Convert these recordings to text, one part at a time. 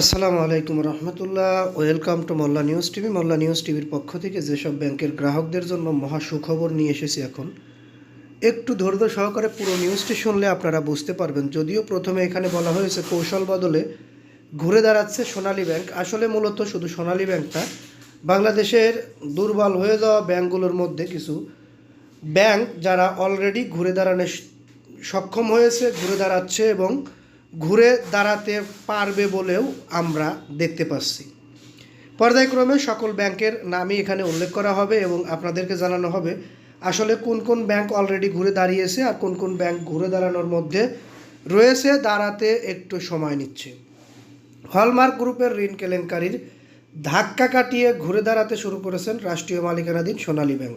আসসালামু আলাইকুম রহমতুল্লাহ। Welcome to Molla news TV. Molla news টিভির পক্ষ থেকে যেসব ব্যাংকের গ্রাহকদের জন্য মহা সুখবর নিয়ে এসেছি এখন, একটু ধৈর্য সহকারে পুরো নিউজটি শুনলে আপনারা বুঝতে পারবেন। যদিও প্রথমে এখানে বলা হয়েছে কৌশল বদলে ঘুরে দাঁড়াচ্ছে সোনালী ব্যাংক। আসলে মূলত শুধু সোনালী ব্যাংকটা, বাংলাদেশের দুর্বল হয়ে যাওয়া ব্যাংকগুলোর মধ্যে কিছু ব্যাংক যারা অলরেডি ঘুরে দাঁড়ানো সক্ষম হয়েছে, ঘুরে দাঁড়াচ্ছে এবং ঘুরে দাঁড়াতে পারবে বলেও আমরা দেখতে পাচ্ছি। পর্যায়ক্রমে সকল ব্যাংকের নামই এখানে উল্লেখ করা হবে এবং আপনাদেরকে জানানো হবে আসলে কোন কোন ব্যাংক অলরেডি ঘুরে দাঁড়িয়েছে আর কোন কোন ব্যাংক ঘুরে দাঁড়ানোর মধ্যে রয়েছে, দাঁড়াতে একটু সময় নিচ্ছে। হলমার্ক গ্রুপের ঋণ কেলেঙ্কারির ধাক্কা কাটিয়ে ঘুরে দাঁড়াতে শুরু করেছেন রাষ্ট্রীয় মালিকানাধীন সোনালী ব্যাংক।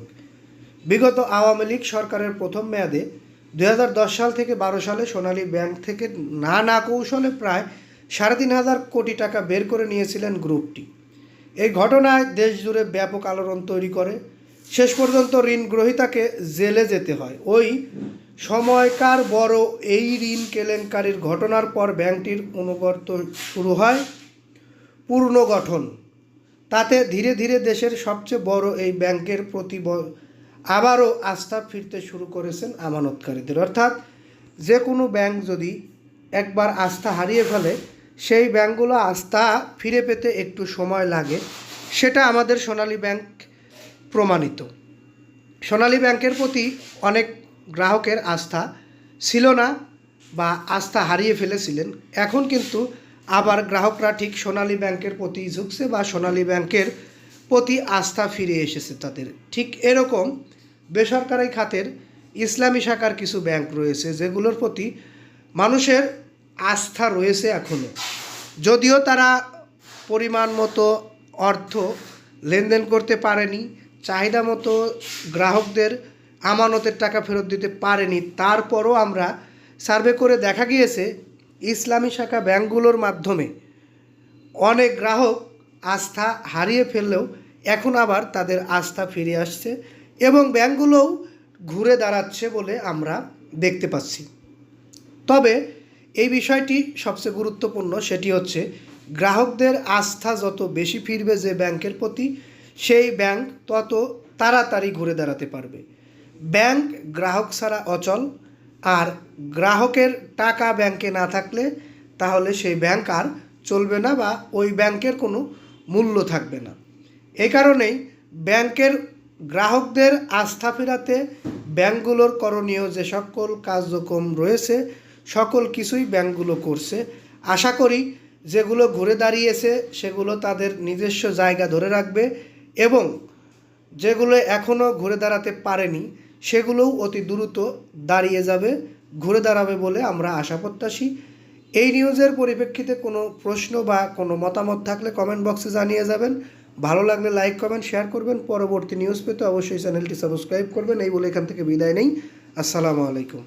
বিগত আওয়ামী লীগ সরকারের প্রথম মেয়াদে দু হাজার দশ সাল থেকে বারো সালে সোনালী ব্যাংক থেকে না না কৌশলে প্রায় সাড়ে তিন হাজার কোটি টাকা বের করে নিয়েছিলেন গ্রুপটি। এই ঘটনায় দেশ জুড়ে ব্যাপক আলোড়ন তৈরি করে। শেষ পর্যন্ত ঋণ গ্রহীতাকে জেলে যেতে হয়। ওই সময়কার বড় এই ঋণ কেলেঙ্কারির ঘটনার পর ব্যাংকটির অনুবর্ত শুরু হয় পুনর্গঠন। তাতে ধীরে ধীরে দেশের সবচেয়ে বড় এই ব্যাংকের প্রতি আবারও আস্থা ফিরতে শুরু করেছেন আমানতকারীদের। অর্থাৎ যে কোনো ব্যাংক যদি একবার আস্থা হারিয়ে ফেলে, সেই ব্যাংকগুলো আস্থা ফিরে পেতে একটু সময় লাগে। সেটা আমাদের সোনালী ব্যাংক প্রমাণিত। সোনালী ব্যাংকের প্রতি অনেক গ্রাহকের আস্থা ছিল না বা আস্থা হারিয়ে ফেলেছিলেন। এখন কিন্তু আবার গ্রাহকরা ঠিক সোনালী ব্যাংকের প্রতি ঝুঁকছে বা সোনালী ব্যাংকের প্রতি আস্থা ফিরে এসেছে তাদের। ঠিক এরকম বেসরকারি খাতের ইসলামী শাখার কিছু ব্যাংক রয়েছে যেগুলোর প্রতি মানুষের আস্থা রয়েছে এখনও যদিও তারা পরিমাণ মতো অর্থ লেনদেন করতে পারেনি, চাহিদা মতো গ্রাহকদের আমানতের টাকা ফেরত দিতে পারেনি, তারপরও আমরা সার্ভে করে দেখা গিয়েছে ইসলামী শাখা ব্যাংকগুলোর মাধ্যমে অনেক গ্রাহক আস্থা হারিয়ে ফেললেও এখন আবার তাদের আস্থা ফিরে আসছে। এবং ব্যাংকগুলোও ঘুরে দাঁড়াচ্ছে বলে আমরা দেখতে পাচ্ছি। তবে এই বিষয়টি সবচেয়ে গুরুত্বপূর্ণ সেটি হচ্ছে, গ্রাহকদের আস্থা যত বেশি ফিরবে যে ব্যাংকের প্রতি, সেই ব্যাংক তত তাড়াতাড়ি ঘুরে দাঁড়াতে পারবে। ব্যাংক গ্রাহক ছাড়া অচল, আর গ্রাহকের টাকা ব্যাংকে না থাকলে তাহলে সেই ব্যাংক আর চলবে না বা ওই ব্যাংকের কোনো মূল্য থাকবে না। এই কারণেই ব্যাংকের গ্রাহকদের আস্থা ফেরাতে ব্যাংকগুলোর করণীয় যে সকল কার্যক্রম রয়েছে, সকল কিছুই ব্যাংকগুলো করছে। আশা করি যেগুলো ঘুরে দাঁড়িয়েছে, সেগুলো তাদের নিজস্ব জায়গা ধরে রাখবে এবং যেগুলো এখনও ঘুরে দাঁড়াতে পারেনি, সেগুলোও অতি দ্রুত দাঁড়িয়ে যাবে, ঘুরে দাঁড়াবে বলে আমরা আশা প্রত্যাশী। এই নিউজের পরিপ্রেক্ষিতে কোনো প্রশ্ন বা কোনো মতামত থাকলে কমেন্ট বক্সে জানিয়ে যাবেন। ভালো লাগলে লাইক কমেন্ট শেয়ার করবেন। পরবর্তী নিউজ পেতে অবশ্যই চ্যানেলটি সাবস্ক্রাইব করবেন। এই বলে এখান থেকে বিদায় নেই। আসসালামু আলাইকুম।